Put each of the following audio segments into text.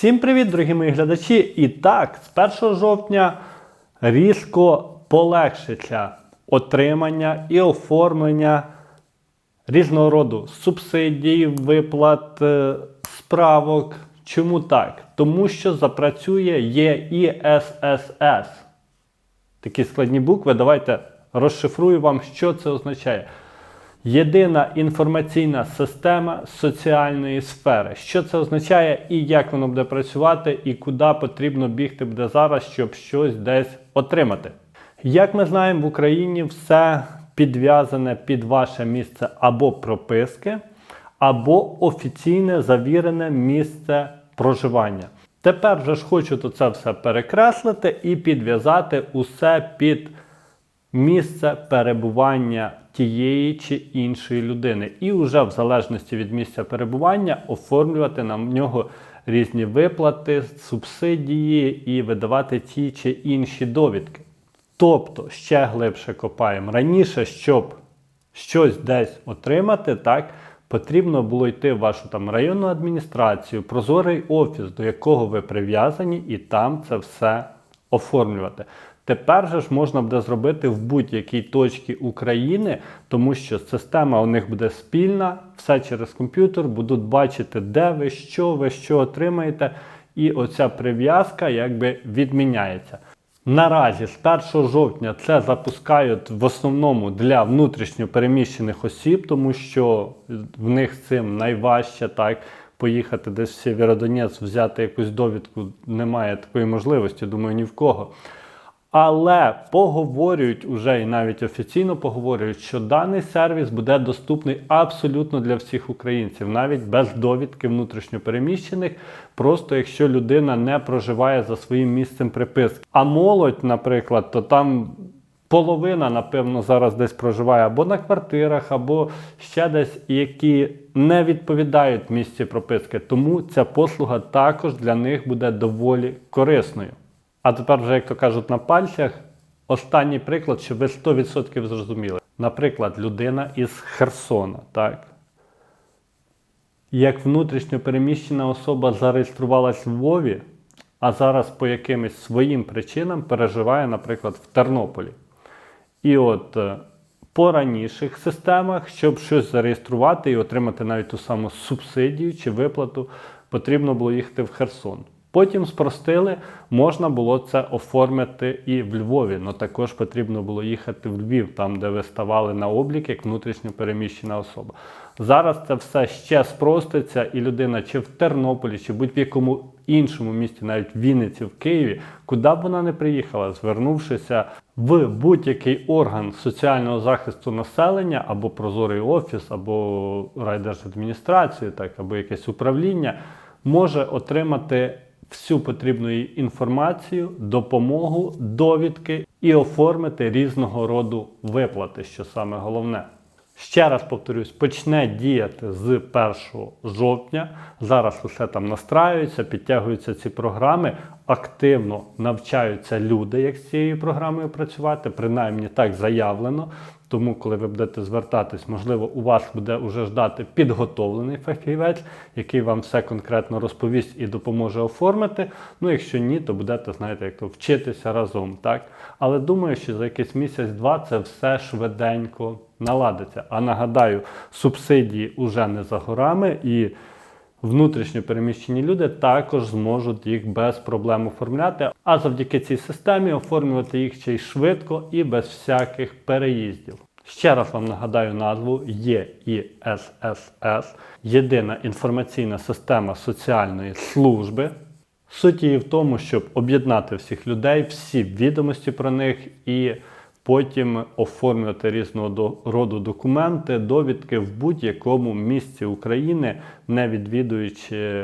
Всім привіт, дорогі мої глядачі! І так, з 1 жовтня різко полегшиться отримання і оформлення різного роду субсидій, виплат, е, справок. Чому так? Тому що запрацює ЄІССС. Такі складні букви. Давайте розшифрую вам, що це означає. Єдина інформаційна система соціальної сфери. Що це означає і як воно буде працювати, і куди потрібно бігти буде зараз, щоб щось десь отримати. Як ми знаємо, в Україні все підв'язане під ваше місце або прописки, або офіційне завірене місце проживання. Тепер вже ж хочу то це все перекреслити і підв'язати усе під місце перебування тієї чи іншої людини. І вже в залежності від місця перебування оформлювати на нього різні виплати, субсидії і видавати ті чи інші довідки. Тобто ще глибше копаємо. Раніше, щоб щось десь отримати, так, потрібно було йти в вашу там районну адміністрацію, прозорий офіс, до якого ви прив'язані, і там це все оформлювати. Тепер же ж можна буде зробити в будь-якій точці України, тому що система у них буде спільна, все через комп'ютер, будуть бачити, де ви, що ви, що отримаєте, і оця прив'язка якби відміняється. Наразі з 1 жовтня це запускають в основному для внутрішньо переміщених осіб, тому що в них цим найважче так поїхати десь в Сєвєродонець, взяти якусь довідку. Немає такої можливості, думаю, ні в кого. Але поговорюють уже і навіть офіційно поговорюють, що даний сервіс буде доступний абсолютно для всіх українців, навіть без довідки внутрішньопереміщених, просто якщо людина не проживає за своїм місцем приписки. А молодь, наприклад, то там половина, напевно, зараз десь проживає або на квартирах, або ще десь, які не відповідають місці прописки. Тому ця послуга також для них буде доволі корисною. А тепер, вже, як то кажуть, на пальцях останній приклад, щоб ви 100% зрозуміли. Наприклад, людина із Херсона, так? Як внутрішньо переміщена особа зареєструвалась в Львові, а зараз по якимось своїм причинам переживає, наприклад, в Тернополі. І от е, по раніших системах, щоб щось зареєструвати і отримати навіть ту саму субсидію чи виплату, потрібно було їхати в Херсон. Потім спростили, можна було це оформити і в Львові, але також потрібно було їхати в Львів, там, де ви ставали на облік як внутрішньо переміщена особа. Зараз це все ще спроститься, і людина чи в Тернополі, чи будь-якому іншому місті, навіть в Вінниці, в Києві, куди б вона не приїхала, звернувшися в будь-який орган соціального захисту населення, або прозорий офіс, або райдержадміністрацію, так, або якесь управління, може отримати всю потрібну інформацію, допомогу, довідки і оформити різного роду виплати, що саме головне. Ще раз повторюсь, почне діяти з 1 жовтня. Зараз усе там настраюється, підтягуються ці програми, активно навчаються люди, як з цією програмою працювати, принаймні так заявлено. Тому, коли ви будете звертатись, можливо, у вас буде вже ждати підготовлений фахівець, який вам все конкретно розповість і допоможе оформити. Ну, якщо ні, то будете, знаєте, як то вчитися разом. так? Але думаю, що за якийсь місяць-два це все швиденько наладиться. А нагадаю, субсидії вже не за горами і. Внутрішньо переміщені люди також зможуть їх без проблем оформляти, а завдяки цій системі оформлювати їх ще й швидко і без всяких переїздів. Ще раз вам нагадаю назву ЄІССС Єдина інформаційна система соціальної служби. Суть її в тому, щоб об'єднати всіх людей, всі відомості про них і потім оформлювати різного роду документи, довідки в будь-якому місці України, не відвідуючи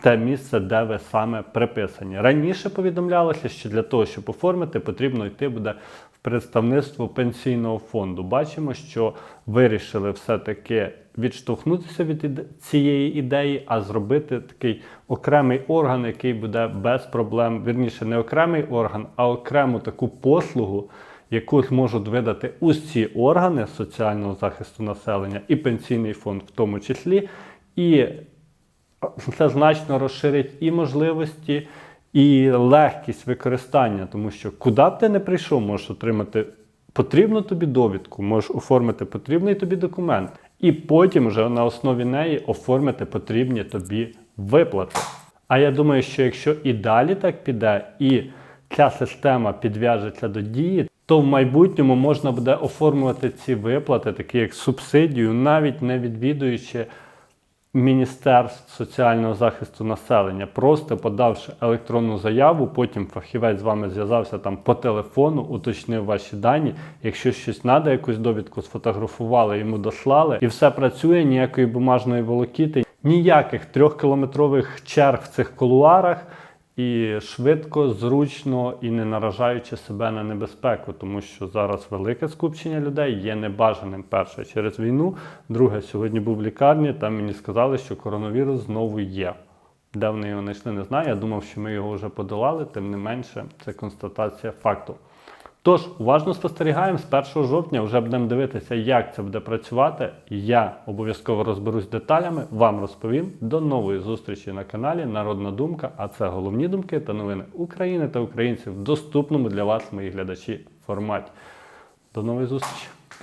те місце, де ви саме приписані. Раніше повідомлялося, що для того, щоб оформити, потрібно йти буде в представництво пенсійного фонду. Бачимо, що вирішили все-таки відштовхнутися від цієї ідеї, а зробити такий окремий орган, який буде без проблем, вірніше, не окремий орган, а окрему таку послугу, яку зможуть видати усі органи соціального захисту населення і пенсійний фонд в тому числі. І це значно розширить і можливості, і легкість використання, тому що куди б ти не прийшов, можеш отримати потрібну тобі довідку, можеш оформити потрібний тобі документ, і потім вже на основі неї оформити потрібні тобі виплати. А я думаю, що якщо і далі так піде, і ця система підв'яжеться до дії, то в майбутньому можна буде оформлювати ці виплати, такі як субсидію, навіть не відвідуючи Міністерств соціального захисту населення, просто подавши електронну заяву, потім фахівець з вами зв'язався там по телефону, уточнив ваші дані. Якщо щось треба, якусь довідку сфотографували, йому дослали, і все працює, ніякої бумажної волокіти, ніяких трьохкілометрових черг в цих кулуарах. І швидко, зручно і не наражаючи себе на небезпеку, тому що зараз велике скупчення людей є небажаним. Перше через війну. Друге, сьогодні був в лікарні. Там мені сказали, що коронавірус знову є. Де вони його знайшли, не знаю. Я думав, що ми його вже подолали, тим не менше, це констатація факту. Тож, уважно спостерігаємо, з 1 жовтня вже будемо дивитися, як це буде працювати. Я обов'язково розберусь деталями, вам розповім. До нової зустрічі на каналі Народна Думка. А це головні думки та новини України та українців в доступному для вас, мої глядачі, форматі. До нової зустрічі!